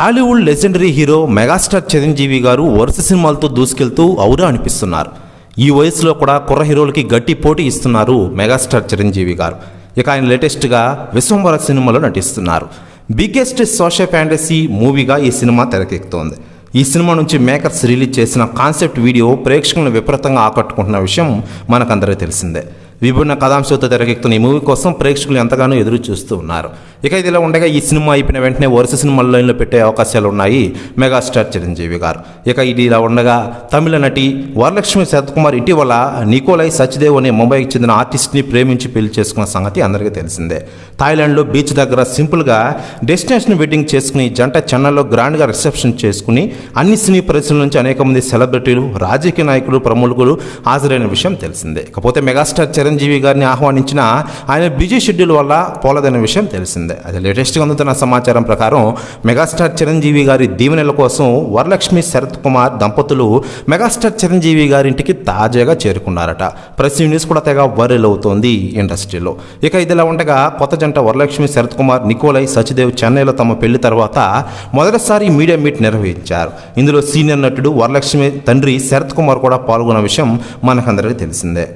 Tollywood legendary hero megastar Chiranjeevi garu వరుస సినిమాలతో దూసుకెళ్తూ ఔరా అనిపిస్తున్నారు. ఈ వయసులో కూడా కుర్ర హీరోలకి గట్టి పోటీ ఇస్తున్నారు మెగాస్టార్ చిరంజీవి గారు. ఇక ఆయన లేటెస్ట్గా విశ్వంవర సినిమాలో నటిస్తున్నారు. బిగ్గెస్ట్ సోషల్ ఫ్యాంటసీ మూవీగా ఈ సినిమా తెరకెక్కుతోంది. ఈ సినిమా నుంచి మేకర్స్ రిలీజ్ చేసిన కాన్సెప్ట్ వీడియో ప్రేక్షకులను విపరీతంగా ఆకట్టుకుంటున్న విషయం మనకందరూ తెలిసిందే. విభిన్న కథాంశంతో తెరకెక్కుతున్న ఈ మూవీ కోసం ప్రేక్షకులు ఎంతగానో ఎదురు చూస్తూ ఉన్నారు. ఇక ఇది ఇలా ఉండగా ఈ సినిమా అయిపోయిన వెంటనే వరుస సినిమాల లైన్లో పెట్టే అవకాశాలు ఉన్నాయి మెగాస్టార్ చిరంజీవి గారు. ఇక ఇది ఇలా ఉండగా తమిళ నటి వరలక్ష్మి శరత్కుమార్ ఇటీవల నికోలై సచ్దేవ్ అనే ముంబైకి చెందిన ఆర్టిస్ట్ని ప్రేమించి పెళ్ళి చేసుకున్న సంగతి అందరికీ తెలిసిందే. థాయిలాండ్లో బీచ్ దగ్గర సింపుల్గా డెస్టినేషన్ వెడ్డింగ్ చేసుకుని జంట చెన్నైలో గ్రాండ్గా రిసెప్షన్ చేసుకుని అన్ని సినీ పరిశ్రమల నుంచి అనేక మంది సెలబ్రిటీలు రాజకీయ నాయకులు ప్రముఖులు హాజరైన విషయం తెలిసిందే. ఇకపోతే మెగాస్టార్ చిరంజీవి గారిని ఆహ్వానించిన ఆయన బిజీ షెడ్యూల్ వల్ల పోలదనే విషయం తెలిసిందే. అది లేటెస్ట్గా అందుతున్న సమాచారం ప్రకారం మెగాస్టార్ చిరంజీవి గారి దీవెనల కోసం వరలక్ష్మి శరత్ కుమార్ దంపతులు మెగాస్టార్ చిరంజీవి గారింటికి తాజాగా చేరుకున్నారట. ప్రెస్ న్యూస్ కూడా తెగ వైరల్ అవుతోంది ఇండస్ట్రీలో. ఇక ఇదిలా ఉండగా కొత్త జంట వరలక్ష్మి శరత్ కుమార్ నికోలై సచిదేవ్ చెన్నైలో తమ పెళ్ళి తర్వాత మొదటిసారి మీడియా మీట్ నిర్వహించారు. ఇందులో సీనియర్ నటుడు వరలక్ష్మి తండ్రి శరత్ కుమార్ కూడా పాల్గొన్న విషయం మనకందరికీ తెలిసిందే.